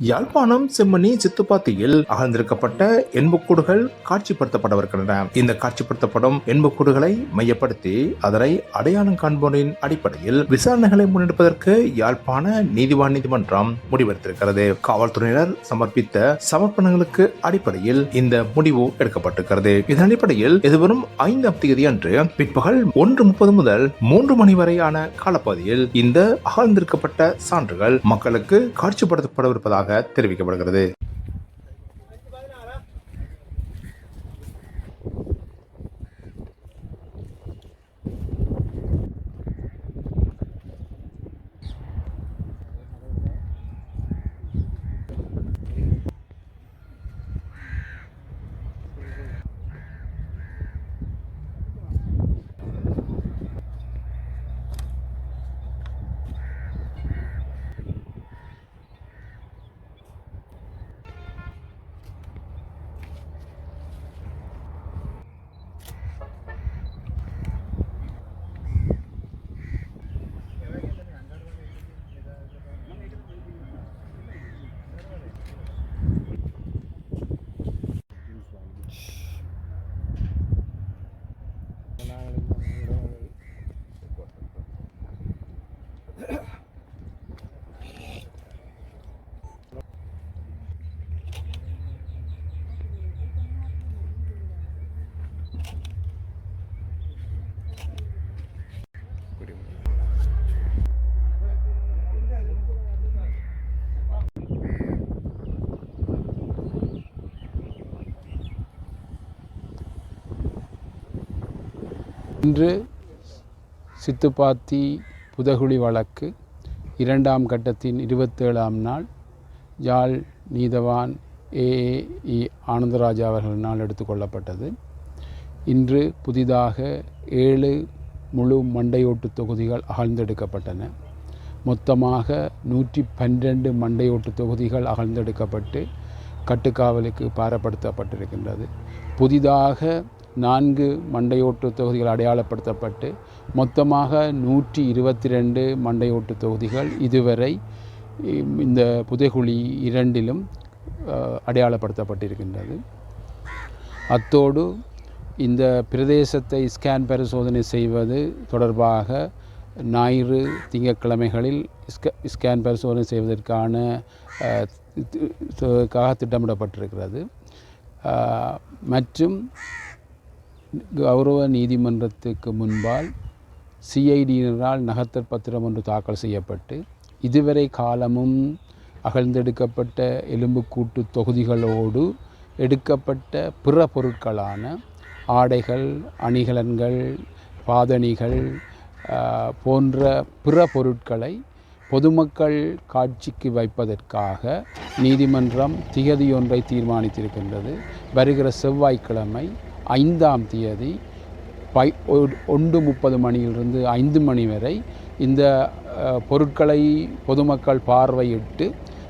யாழ்ப்பாணம் செம்மணி சித்துப்பாத்தியில் அகழ்ந்திருக்கப்பட்ட எண்புக்கூடுகள் காட்சிப்படுத்தப்படவிருக்கின்றன இந்த காட்சிப்படுத்தப்படும் எண்புக்கூடுகளை மையப்படுத்தி அதனை அடையாளம் காண்போரின் அடிப்படையில் விசாரணைகளை முன்னெடுப்பதற்கு யாழ்ப்பாண நீதிவான் நீதிமன்றம் முடிவெடுத்திருக்கிறது. காவல்துறையினர் சமர்ப்பித்த சமர்ப்பணங்களுக்கு அடிப்படையில் இந்த முடிவு எடுக்கப்பட்டிருக்கிறது. இதன் அடிப்படையில் எதிர்வரும் ஐந்தாம் தேதி அன்று பிற்பகல் ஒன்று முப்பது முதல் மூன்று மணி வரையான காலப்பகுதியில் இந்த அகழ்ந்திருக்கப்பட்ட சான்றுகள் மக்களுக்கு காட்சிப்படுத்தப்படவிருப்பதாக தெரிவிக்கப்படுகிறது. இன்று சித்துப்பாத்தி புதகுழி வழக்கு இரண்டாம் கட்டத்தின் இருபத்தேழாம் நாள். யாழ் நீதவான் ஏஏஇ ஆனந்தராஜா அவர்களினால் எடுத்துக்கொள்ளப்பட்டது. இன்று புதிதாக ஏழு முழு மண்டையோட்டு தொகுதிகள் அகழ்ந்தெடுக்கப்பட்டன. மொத்தமாக நூற்றி பன்னிரண்டு மண்டையோட்டு தொகுதிகள் அகழ்ந்தெடுக்கப்பட்டு கட்டுக்காவலுக்கு பாரப்படுத்தப்பட்டிருக்கின்றது. புதிதாக நான்கு மண்டையோட்டு தொகுதிகள் அடையாளப்படுத்தப்பட்டு மொத்தமாக நூற்றி இருபத்தி ரெண்டு மண்டையோட்டு தொகுதிகள் இதுவரை இந்த புதைகுழி இரண்டிலும் அடையாளப்படுத்தப்பட்டிருக்கின்றது அத்தோடு இந்த பிரதேசத்தை ஸ்கேன் பரிசோதனை செய்வது தொடர்பாக ஞாயிறு திங்கட்கிழமைகளில் ஸ்க ஸ்கேன் பரிசோதனை செய்வதற்கான திட்டமிடப்பட்டிருக்கிறது மற்றும் கௌரவ நீதிமன்றத்துக்கு முன்பால் சிஐடியினரால் நகர்த்தற் பத்திரம் ஒன்று தாக்கல் செய்யப்பட்டு இதுவரை காலமும் அகழ்ந்தெடுக்கப்பட்ட எலும்புக்கூட்டு தொகுதிகளோடு எடுக்கப்பட்ட பிற பொருட்களான ஆடைகள் அணிகலன்கள் பாதணிகள் போன்ற பிற பொருட்களை பொதுமக்கள் காட்சிக்கு வைப்பதற்காக நீதிமன்றம் திகதியொன்றை தீர்மானித்திருக்கின்றது. வருகிற செவ்வாய்க்கிழமை ஐந்தாம் தேதி பை ஒ- ஒன்று முப்பது மணியிலிருந்து ஐந்து மணி வரை இந்த பொருட்களை பொதுமக்கள் பார்வையிட்டு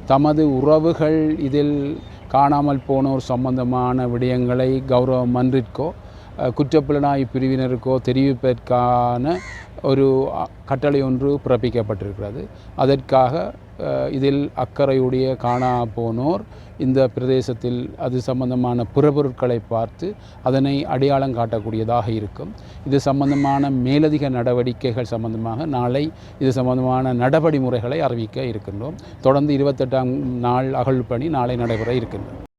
தமது உறவுகள் இதில் காணாமல் போனோர் சம்பந்தமான விடயங்களை கௌரவ மன்றிற்கோ குற்றப்புலனாய்வு பிரிவினருக்கோ தெரிவிப்பதற்கான ஒரு கட்டளை ஒன்று பிறப்பிக்கப்பட்டிருக்கிறது. அதற்காக இதில் அக்கறையுடைய காணா போனோர் இந்த பிரதேசத்தில் அது சம்பந்தமான பிற பொருட்களை பார்த்து அதனை அடையாளம் காட்டக்கூடியதாக இருக்கும். இது சம்பந்தமான மேலதிக நடவடிக்கைகள் சம்பந்தமாக நாளை இது சம்பந்தமான நடவடிமுறைகளை அறிவிக்க இருக்கின்றோம். தொடர்ந்து இருபத்தெட்டாம் நாள் அகழ்வு பணி நாளை நடைபெற இருக்கின்றோம்